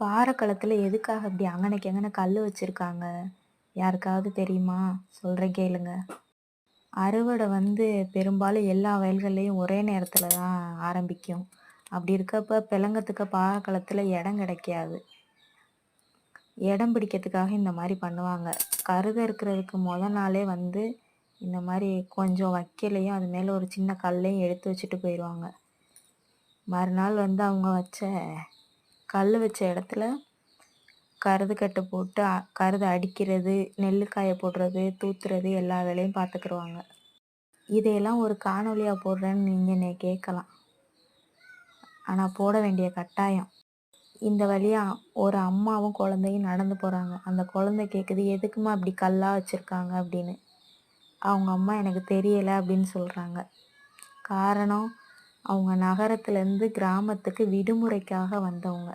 பாறைக்களத்தில் எதுக்காக இப்படி அங்கனைக்கு எங்கன கல் வச்சுருக்காங்க? யாருக்காவது தெரியுமா? சொல்கிறேன் கேளுங்க. அறுவடை வந்து பெரும்பாலும் எல்லா வயல்கள்லேயும் ஒரே நேரத்தில் தான் ஆரம்பிக்கும். அப்படி இருக்கப்ப பிளங்கத்துக்கு பாறைக்களத்தில் இடம் கிடைக்காது. இடம் பிடிக்கிறதுக்காக இந்த மாதிரி பண்ணுவாங்க. கருத இருக்கிறதுக்கு முத நாளே வந்து இந்த மாதிரி கொஞ்சம் வைக்கலையும் அது மேலே ஒரு சின்ன கல்லையும் எடுத்து வச்சுட்டு போயிடுவாங்க மறுநாள் வந்து அவங்க வச்ச கல் வச்ச இடத்துல கருது கட்டு போட்டு கருது அடிக்கிறது நெல்லுக்காயை போடுறது தூத்துறது எல்லா வேலையும் பார்த்துக்குருவாங்க. இதையெல்லாம் ஒரு காணொலியாக போடுறேன்னு நீங்கள் என்னை கேட்கலாம். ஆனால் போட வேண்டிய கட்டாயம். இந்த வழியாக ஒரு அம்மாவும் குழந்தையும் நடந்து போகிறாங்க அந்த குழந்தை கேட்குது எதுக்குமா அப்படி கல்லாக வச்சுருக்காங்க? அப்படின்னு. அவங்க அம்மா எனக்கு தெரியலை அப்படின்னு சொல்கிறாங்க காரணம் அவங்க நகரத்துலேருந்து கிராமத்துக்கு விடுமுறைக்காக வந்தவங்க.